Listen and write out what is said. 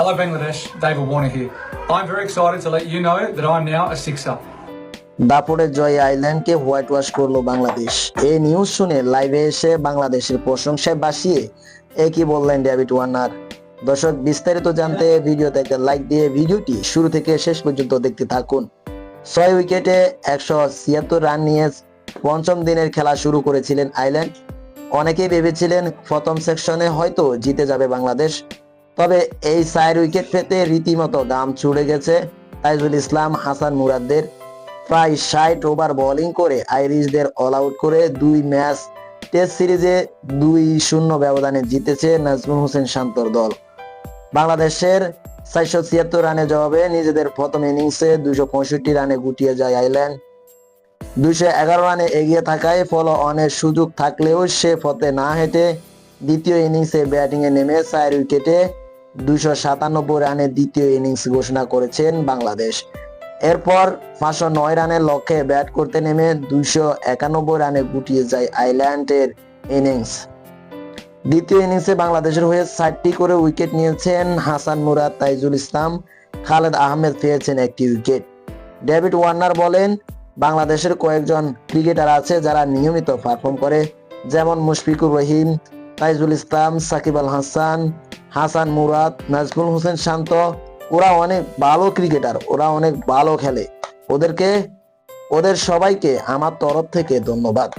Hello Bangladesh, David Warner here. I'm very excited to let you know that I'm now a sixer. দাপড়ে জয় আইল্যান্ডকে white wash করল বাংলাদেশ। এই news শুনে লাইভে এসে বাংলাদেশের প্রশংসায় বাসিয়ে একই বললেন ডেভিড ওয়ার্নার। দর্শক বিস্তারিত জানতে ভিডিওতে একটা লাইক দিয়ে ভিডিওটি শুরু থেকে শেষ পর্যন্ত দেখতে থাকুন। ছয় উইকেটে একশো ছিয়াত্তর রান নিয়ে পঞ্চম দিনের খেলা শুরু করেছিলেন আইল্যান্ড। অনেকেই ভেবেছিলেন প্রথম সেকশনে হয়তো জিতে যাবে বাংলাদেশ। তবে এই চার উইকেট পেতে রীতিমতো দাম ছুড়ে গেছে তাইজুল ইসলাম, হাসান মুরাদদের। প্রায় ষাট ওভার বোলিং করে আইরিশদের অল আউট করে দুই ম্যাচ টেস্ট সিরিজে দুই শূন্য ব্যবধানে জিতেছে নাজমুল হোসেন শান্তর দল। বাংলাদেশের চারশো ছিয়াত্তর রানের জবাবে নিজেদের প্রথম ইনিংসে দুশো পঁয়ষট্টি রানে গুটিয়ে যায় আইল্যান্ড দুশো এগারো রানে এগিয়ে থাকায় ফলো অনের সুযোগ থাকলেও সে পথে না হেঁটে দ্বিতীয় ইনিংসে ব্যাটিংয়ে নেমে চার উইকেটে দুশো সাতানব্বই রানে দ্বিতীয় ইনিংস ঘোষণা করেছেন বাংলাদেশ। এরপর পাঁচশো নয় রানের লক্ষ্যে ব্যাট করতে নেমে দুইশো একানব্বই রানে গুটিয়ে যায় আইল্যান্ডের ইনিংস। দ্বিতীয় ইনিংসে বাংলাদেশের হয়ে ষাটটি করে উইকেট নিয়েছেন হাসান মুরাদ, তাইজুল ইসলাম, খালেদ আহমেদ পেয়েছেন একটি উইকেট। ডেভিড ওয়ার্নার বলেন, বাংলাদেশের কয়েকজন ক্রিকেটার আছে যারা নিয়মিত পারফর্ম করে, যেমন মুশফিকুর রহিম তাইজুল ইসলাম, সাকিব আল হাসান হাসান মুরাদ, নাজমুল হোসেন শান্ত, ওরা অনেক ভালো ক্রিকেটার, ওরা অনেক ভালো খেলে। ওদেরকে, ওদের সবাইকে আমার তরফ থেকে ধন্যবাদ।